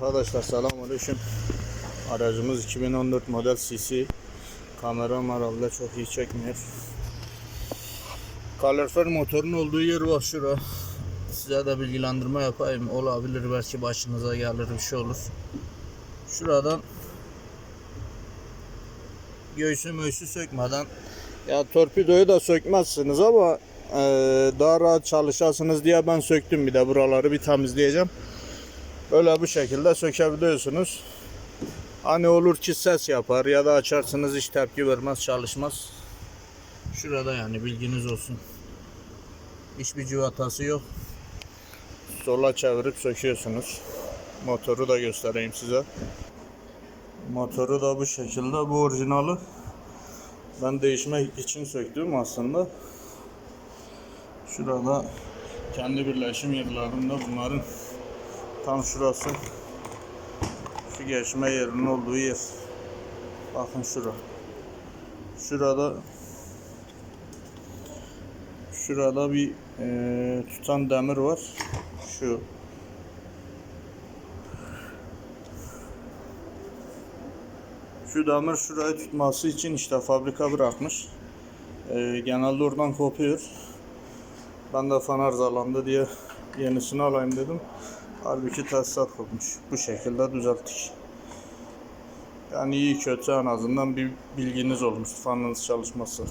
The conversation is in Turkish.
Arkadaşlar selamünaleyküm. Aracımız 2014 model CC. Kamera herhalde çok iyi çekmiyor. Kalorifer motorun olduğu yer var şura. Size de bilgilendirme yapayım. Olabilir belki başınıza gelir bir şey olur. Şuradan göğsü möğsü sökmeden ya torpidoyu da sökmezsiniz ama e, daha rahat çalışasınız diye ben söktüm bir de buraları bir temizleyeceğim. Böyle bu şekilde sökebiliyorsunuz. Hani olur ki ses yapar ya da açarsınız hiç tepki vermez çalışmaz. Şurada yani bilginiz olsun. Hiçbir civatası yok. Sola çevirip söküyorsunuz. Motoru da göstereyim size. Motoru da bu şekilde. Bu orijinali. Ben değişmek için söktüm aslında. Şurada kendi birleşim yerlerinde bunların tam şurası şu geçme yerinin olduğu yer. Bakın şura. Şurada şurada bir eee, tutan demir var. Şu Şu demir şurayı tutması için işte fabrika bırakmış. Eee, genelde oradan kopuyor. Ben de fan arızalandı diye yenisini alayım dedim. Halbuki tesisat kopmuş. Bu şekilde düzelttik. Yani iyi kötü en azından bir bilginiz olmuş fanınız çalışması.